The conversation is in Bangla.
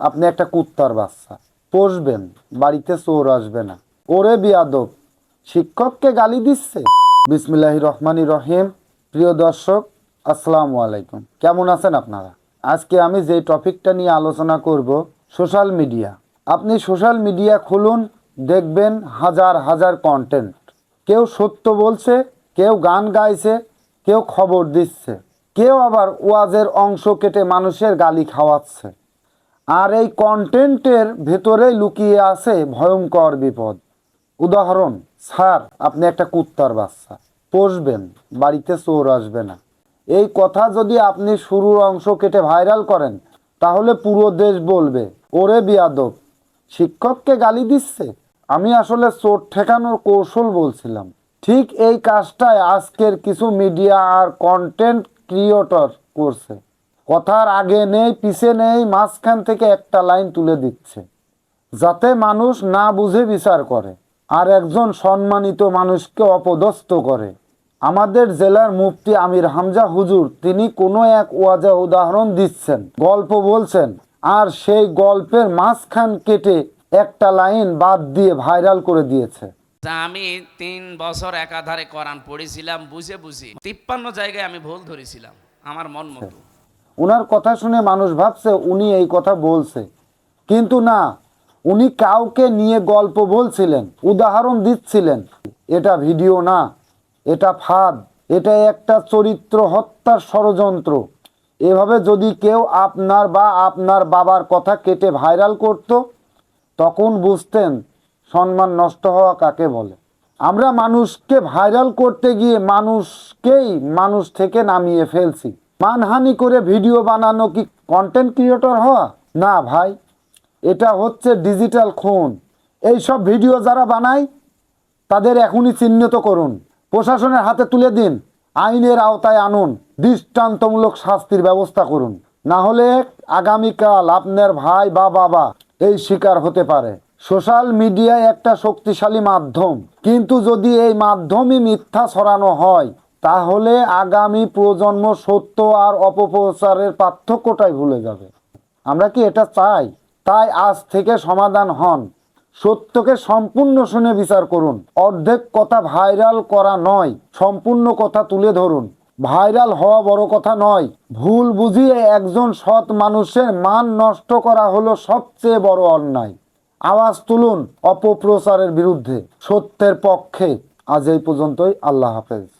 আপনি একটা কুত্তার বাচ্চা। পোষবেন, বাড়িতে চোর আসবে না। ওরে বিয়াদব, শিক্ষককে গালি দিচ্ছে? বিসমিল্লাহ রহমানি রহিম। প্রিয় দর্শক, আসসালামু আলাইকুম। কেমন আছেন আপনারা? আজকে আমি যে টপিকটা নিয়ে আলোচনা করব, সোশ্যাল মিডিয়া। আপনি সোশ্যাল মিডিয়া খুলুন, দেখবেন হাজার হাজার কন্টেন্ট কেউ সত্য বলছে, কেউ গান গাইছে, কেউ খবর দিচ্ছে। কেউ আবার ওয়াজের অংশ কেটে মানুষের গালি খাওয়াচ্ছে। আর এই কন্টেন্টের ভেতরেই লুকিয়ে আছে ভয়ঙ্কর বিপদ। উদাহরণ, স্যার, আপনি একটা কুত্তার বাচ্চা। পোষবেন, বাড়িতে চোর আসবে না। এই কথা যদি আপনি শুরুর অংশ কেটে ভাইরাল করেন, তাহলে পুরো দেশ বলবে, ওরে বিয়াদব, শিক্ষককে গালি দিচ্ছে? আমি আসলে চোর ঠেকানোর কৌশল বলছিলাম। ঠিক এই কাজটাই আজকের কিছু মিডিয়া আর কন্টেন্ট ক্রিয়েটর করছে। কথার আগে নেই, পিছে নেই, মাঝখান থেকে একটা লাইন তুলে দিচ্ছে। যাতে মানুষ না বুঝে বিচার করে আর একজন সম্মানিত মানুষকে অপদস্থ করে। আমাদের জেলার মুফতি আমির হামজা হুজুর, তিনি কোনো এক ওয়াজা উদাহরণ দিচ্ছেন, গল্প বলছেন, আর সেই গল্পের মাঝখান কেটে একটা লাইন বাদ দিয়ে ভাইরাল করে দিয়েছে। আমি তিন বছর একাধারে কোরআন পড়েছিলাম, বুঝে বুঝি। তিপ্পান্ন জায়গায় আমি ভুল ধরেছিলাম, আমার মন মতো। ওনার কথা শুনে মানুষ ভাবছে, উনি এই কথা বলছে। কিন্তু না, উনি কাউকে নিয়ে গল্প বলছিলেন, উদাহরণ দিচ্ছিলেন। এটা ভিডিও না, এটা ফাঁদ, এটা একটা চরিত্র হত্যার ষড়যন্ত্র। এভাবে যদি কেউ আপনার বা আপনার বাবার কথা কেটে ভাইরাল করত, তখন বুঝতেন সম্মান নষ্ট হওয়া কাকে বলে। আমরা মানুষকে ভাইরাল করতে গিয়ে মানুষকেই মানুষ থেকে নামিয়ে ফেলছি। মানহানি করে ভিডিও বানানো কি কন্টেন্ট ক্রিয়েটর হওয়া না ভাই, এটা হচ্ছে ডিজিটাল খুন। এই সব ভিডিও যারা বানায়, তাদের এখনই চিহ্নিত করুন। প্রশাসনের হাতে তুলে দিন, আইনের আওতায় আনুন, দৃষ্টান্তমূলক শাস্তির ব্যবস্থা করুন। না হলে আগামীকাল আপনার ভাই বা বাবা এই শিকার হতে পারে। সোশ্যাল মিডিয়ায় একটা শক্তিশালী মাধ্যম। কিন্তু যদি এই মাধ্যমই মিথ্যা ছড়ানো হয় তাহলে আগামী প্রজন্ম সত্য আর অপপ্রচারের পার্থক্যটাই ভুলে যাবে। আমরা কি এটা চাই? তাই আজ থেকে সমাধান হন। সত্যকে সম্পূর্ণ শুনে বিচার করুন। অর্ধেক কথা ভাইরাল করা নয়, সম্পূর্ণ কথা তুলে ধরুন। ভাইরাল হওয়া বড় কথা নয়। ভুল বুঝিয়ে একজন সৎ মানুষের মান নষ্ট করা হলো সবচেয়ে বড় অন্যায়। আওয়াজ তুলুন অপপ্রচারের বিরুদ্ধে। সত্যের পক্ষে। আজ এই পর্যন্তই। আল্লাহ হাফেজ।